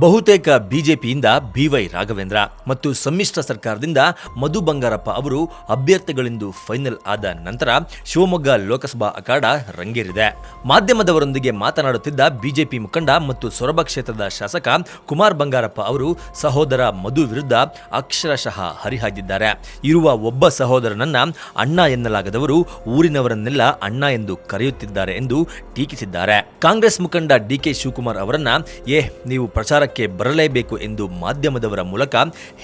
ಬಹುತೇಕ ಬಿಜೆಪಿಯಿಂದ ಬಿವೈ ರಾಘವೇಂದ್ರ ಮತ್ತು ಸಮ್ಮಿಶ್ರ ಸರ್ಕಾರದಿಂದ ಮಧು ಬಂಗಾರಪ್ಪ ಅವರು ಅಭ್ಯರ್ಥಿಗಳೆಂದು ಫೈನಲ್ ಆದ ನಂತರ ಶಿವಮೊಗ್ಗ ಲೋಕಸಭಾ ಅಖಾಡ ರಂಗೇರಿದೆ. ಮಾಧ್ಯಮದವರೊಂದಿಗೆ ಮಾತನಾಡುತ್ತಿದ್ದ ಬಿಜೆಪಿ ಮುಖಂಡ ಮತ್ತು ಸೊರಬ ಕ್ಷೇತ್ರದ ಶಾಸಕ ಕುಮಾರ್ ಬಂಗಾರಪ್ಪ ಅವರು ಸಹೋದರ ಮಧು ವಿರುದ್ಧ ಅಕ್ಷರಶಃ ಹರಿಹಾಯ್ದಿದ್ದಾರೆ. ಇರುವ ಒಬ್ಬ ಸಹೋದರನನ್ನ ಅಣ್ಣ ಎನ್ನಲಾಗದವರು ಊರಿನವರನ್ನೆಲ್ಲ ಅಣ್ಣ ಎಂದು ಕರೆಯುತ್ತಿದ್ದಾರೆ ಎಂದು ಟೀಕಿಸಿದ್ದಾರೆ. ಕಾಂಗ್ರೆಸ್ ಮುಖಂಡ ಡಿಕೆ ಶಿವಕುಮಾರ್ ಅವರನ್ನ ಏ ನೀವು ಪ್ರಚಾರಕ್ಕೆ ಬರಲೇಬೇಕು ಎಂದು ಮಾಧ್ಯಮದವರ ಮೂಲಕ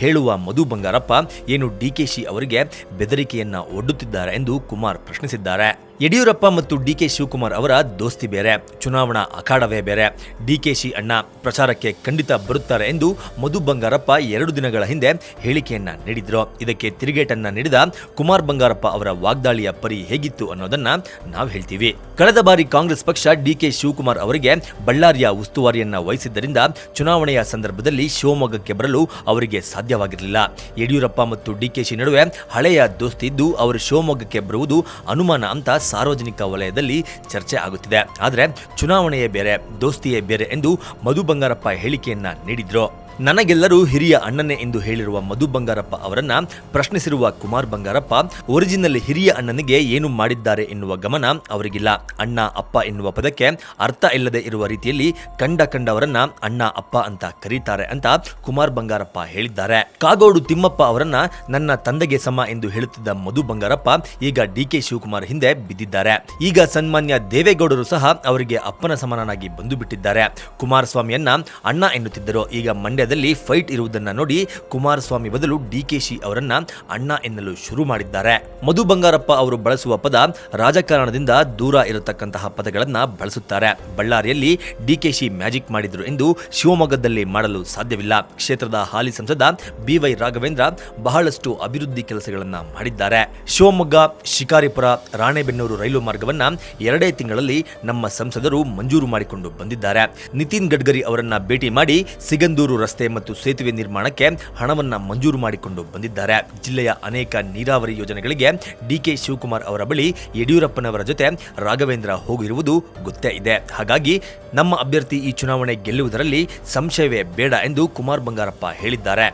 ಹೇಳುವ ಮಧು ಬಂಗಾರಪ್ಪ, ಏನು ಡಿಕೆಶಿ ಅವರಿಗೆ ಬೆದರಿಕೆಯನ್ನ ಒಡ್ಡುತ್ತಿದ್ದಾರೆ ಎಂದು ಕುಮಾರ್ ಪ್ರಶ್ನಿಸಿದ್ದಾರೆ. ಯಡಿಯೂರಪ್ಪ ಮತ್ತು ಡಿ ಕೆ ಶಿವಕುಮಾರ್ ಅವರ ದೋಸ್ತಿ ಬೇರೆ, ಚುನಾವಣಾ ಅಖಾಡವೇ ಬೇರೆ. ಡಿ ಕೆ ಶಿ ಅಣ್ಣ ಪ್ರಚಾರಕ್ಕೆ ಖಂಡಿತ ಬರುತ್ತಾರೆ ಎಂದು ಮಧು ಬಂಗಾರಪ್ಪ ಎರಡು ದಿನಗಳ ಹಿಂದೆ ಹೇಳಿಕೆಯನ್ನ ನೀಡಿದ್ರು. ಇದಕ್ಕೆ ತಿರುಗೇಟನ್ನ ನೀಡಿದ ಕುಮಾರ್ ಬಂಗಾರಪ್ಪ ಅವರ ವಾಗ್ದಾಳಿಯ ಪರಿ ಹೇಗಿತ್ತು ಅನ್ನೋದನ್ನ ನಾವು ಹೇಳ್ತೀವಿ. ಕಳೆದ ಬಾರಿ ಕಾಂಗ್ರೆಸ್ ಪಕ್ಷ ಡಿಕೆ ಶಿವಕುಮಾರ್ ಅವರಿಗೆ ಬಳ್ಳಾರಿಯ ಉಸ್ತುವಾರಿಯನ್ನ ವಹಿಸಿದ್ದರಿಂದ ಚುನಾವಣೆಯ ಸಂದರ್ಭದಲ್ಲಿ ಶಿವಮೊಗ್ಗಕ್ಕೆ ಬರಲು ಅವರಿಗೆ ಸಾಧ್ಯವಾಗಿರಲಿಲ್ಲ. ಯಡಿಯೂರಪ್ಪ ಮತ್ತು ಡಿ ಕೆ ಶಿ ನಡುವೆ ಹಳೆಯ ದೋಸ್ತಿ ಇದ್ದು, ಅವರು ಶಿವಮೊಗ್ಗಕ್ಕೆ ಬರುವುದು ಅನುಮಾನ ಅಂತ ಸಾರ್ವಜನಿಕ ವಲಯದಲ್ಲಿ ಚರ್ಚೆ ಆಗುತ್ತಿದೆ. ಆದರೆ ಚುನಾವಣೆಯೇ ಬೇರೆ ದೋಸ್ತಿಯೇ ಬೇರೆ ಎಂದು ಮಧು ಬಂಗಾರಪ್ಪ ಹೇಳಿಕೆಯನ್ನ ನೀಡಿದ್ರು. ನನಗೆಲ್ಲರೂ ಹಿರಿಯ ಅಣ್ಣನೇ ಎಂದು ಹೇಳಿರುವ ಮಧು ಬಂಗಾರಪ್ಪ ಅವರನ್ನ ಪ್ರಶ್ನಿಸಿರುವ ಕುಮಾರ್ ಬಂಗಾರಪ್ಪ, ಒರಿಜಿನಲ್ ಹಿರಿಯ ಅಣ್ಣನಿಗೆ ಏನು ಮಾಡಿದ್ದಾರೆ ಎನ್ನುವ ಗಮನ ಅವರಿಗಿಲ್ಲ. ಅಣ್ಣ, ಅಪ್ಪ ಎನ್ನುವ ಪದಕ್ಕೆ ಅರ್ಥ ಇಲ್ಲದೆ ಇರುವ ರೀತಿಯಲ್ಲಿ ಕಂಡ ಕಂಡವರನ್ನ ಅಣ್ಣ, ಅಪ್ಪ ಅಂತ ಕರೀತಾರೆ ಅಂತ ಕುಮಾರ್ ಬಂಗಾರಪ್ಪ ಹೇಳಿದ್ದಾರೆ. ಕಾಗೋಡು ತಿಮ್ಮಪ್ಪ ಅವರನ್ನ ನನ್ನ ತಂದೆಗೆ ಸಮ ಎಂದು ಹೇಳುತ್ತಿದ್ದ ಮಧು ಬಂಗಾರಪ್ಪ ಈಗ ಡಿಕೆ ಶಿವಕುಮಾರ್ ಹಿಂದೆ ಬಿದ್ದಿದ್ದಾರೆ. ಈಗ ಸನ್ಮಾನ್ಯ ದೇವೇಗೌಡರು ಸಹ ಅವರಿಗೆ ಅಪ್ಪನ ಸಮಾನನಾಗಿ ಬಂದು ಬಿಟ್ಟಿದ್ದಾರೆ ಕುಮಾರಸ್ವಾಮಿಯನ್ನ ಅಣ್ಣ ಎನ್ನುತ್ತಿದ್ದರು. ಈಗ ಮಂಡ್ಯದಲ್ಲಿ ಫೈಟ್ ಇರುವುದನ್ನ ನೋಡಿ ಕುಮಾರಸ್ವಾಮಿ ಬದಲು ಡಿಕೆಶಿ ಅವರನ್ನ ಅಣ್ಣ ಎನ್ನಲು ಶುರು ಮಾಡಿದ್ದಾರೆ. ಮಧು ಬಂಗಾರಪ್ಪ ಅವರು ಬಳಸುವ ಪದ ರಾಜಕಾರಣದಿಂದ ದೂರ ಇರತಕ್ಕಂತಹ ಪದಗಳನ್ನ ಬಳಸುತ್ತಾರೆ. ಬಳ್ಳಾರಿಯಲ್ಲಿ ಡಿಕೆಶಿ ಮ್ಯಾಜಿಕ್ ಮಾಡಿದ್ರು ಎಂದು ಶಿವಮೊಗ್ಗದಲ್ಲಿ ಮಾಡಲು ಸಾಧ್ಯವಿಲ್ಲ. ಕ್ಷೇತ್ರದ ಹಾಲಿ ಸಂಸದ ಬಿವೈ ರಾಘವೇಂದ್ರ ಬಹಳಷ್ಟು ಅಭಿವೃದ್ಧಿ ಕೆಲಸಗಳನ್ನ ಮಾಡಿದ್ದಾರೆ. ಶಿವಮೊಗ್ಗ, ಶಿಕಾರಿಪುರ, ರಾಣೆಬೆನ್ನೂರು ರೈಲು ಮಾರ್ಗವನ್ನ ಎರಡೇ ತಿಂಗಳಲ್ಲಿ ನಮ್ಮ ಸಂಸದರು ಮಂಜೂರು ಮಾಡಿಕೊಂಡು ಬಂದಿದ್ದಾರೆ. ನಿತಿನ್ ಗಡ್ಕರಿ ಅವರನ್ನ ಭೇಟಿ ಮಾಡಿ ಸಿಗಂದೂರು ರಸ್ತೆ ಮತ್ತು ಸೇತುವೆ ನಿರ್ಮಾಣಕ್ಕೆ ಹಣವನ್ನ ಮಂಜೂರು ಮಾಡಿಕೊಂಡು ಬಂದಿದ್ದಾರೆ. ಜಿಲ್ಲೆಯ ಅನೇಕ ನೀರಾವರಿ ಯೋಜನೆಗಳಿಗೆ ಡಿಕೆ ಶಿವಕುಮಾರ್ ಅವರ ಬಳಿ ಯಡಿಯೂರಪ್ಪನವರ ಜೊತೆ ರಾಘವೇಂದ್ರ ಹೋಗಿರುವುದು ಗೊತ್ತೇ ಇದೆ. ಹಾಗಾಗಿ ನಮ್ಮ ಅಭ್ಯರ್ಥಿ ಈ ಚುನಾವಣೆ ಗೆಲ್ಲುವುದರಲ್ಲಿ ಸಂಶಯವೇ ಬೇಡ ಎಂದು ಕುಮಾರ್ ಬಂಗಾರಪ್ಪ ಹೇಳಿದ್ದಾರೆ.